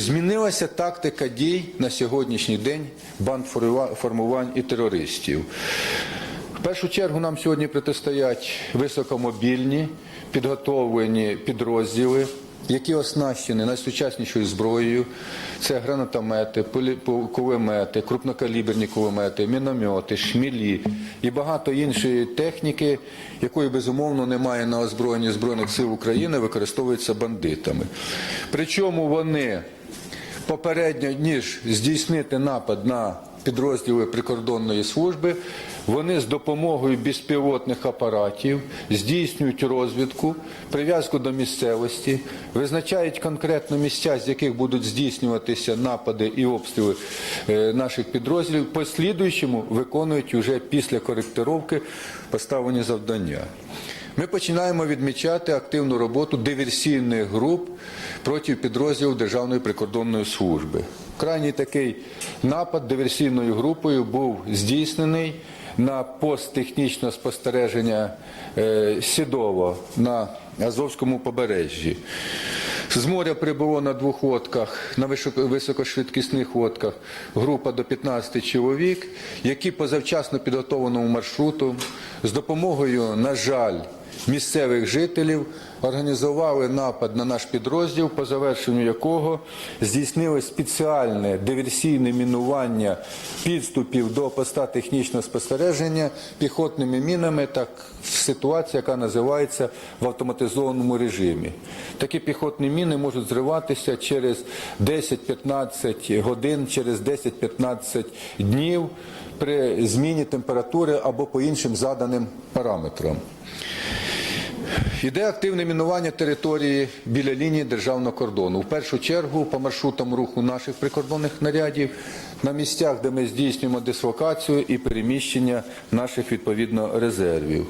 Змінилася тактика дій на сьогоднішній день банд формувань і терористів. В першу чергу нам сьогодні протистоять високомобільні, підготовлені підрозділи, які оснащені найсучаснішою зброєю. Це гранатомети, кулемети, крупнокаліберні кулемети, міномети, шмілі і багато іншої техніки, якої безумовно немає на озброєнні Збройних сил України, використовується бандитами. Причому вони попередньо, ніж здійснити напад на підрозділи прикордонної служби, вони з допомогою безпілотних апаратів здійснюють розвідку, прив'язку до місцевості, визначають конкретно місця, з яких будуть здійснюватися напади і обстріли е, наших підрозділів, послідуючому виконують уже після коректировки поставлені завдання. Ми починаємо відмічати активну роботу диверсійних груп проти підрозділів Державної прикордонної служби. Крайній такий напад диверсійною групою був здійснений на пост технічного спостереження е, Сідово на Азовському побережжі. З моря прибуло на двох лодках, на високошвидкісних лодках група до 15 чоловік, які по завчасно підготовленому маршруту з допомогою, на жаль, місцевих жителів організували напад на наш підрозділ, по завершенню якого здійснили спеціальне диверсійне мінування підступів до поста технічного спостереження піхотними мінами, так ситуація, яка називається в автоматизованому режимі. Такі піхотні міни можуть зриватися через 10-15 годин, через 10-15 днів при зміні температури або по іншим заданим параметрам. Іде активне мінування території біля лінії державного кордону. В першу чергу по маршрутам руху наших прикордонних нарядів на місцях, де ми здійснюємо дислокацію і переміщення наших відповідно резервів.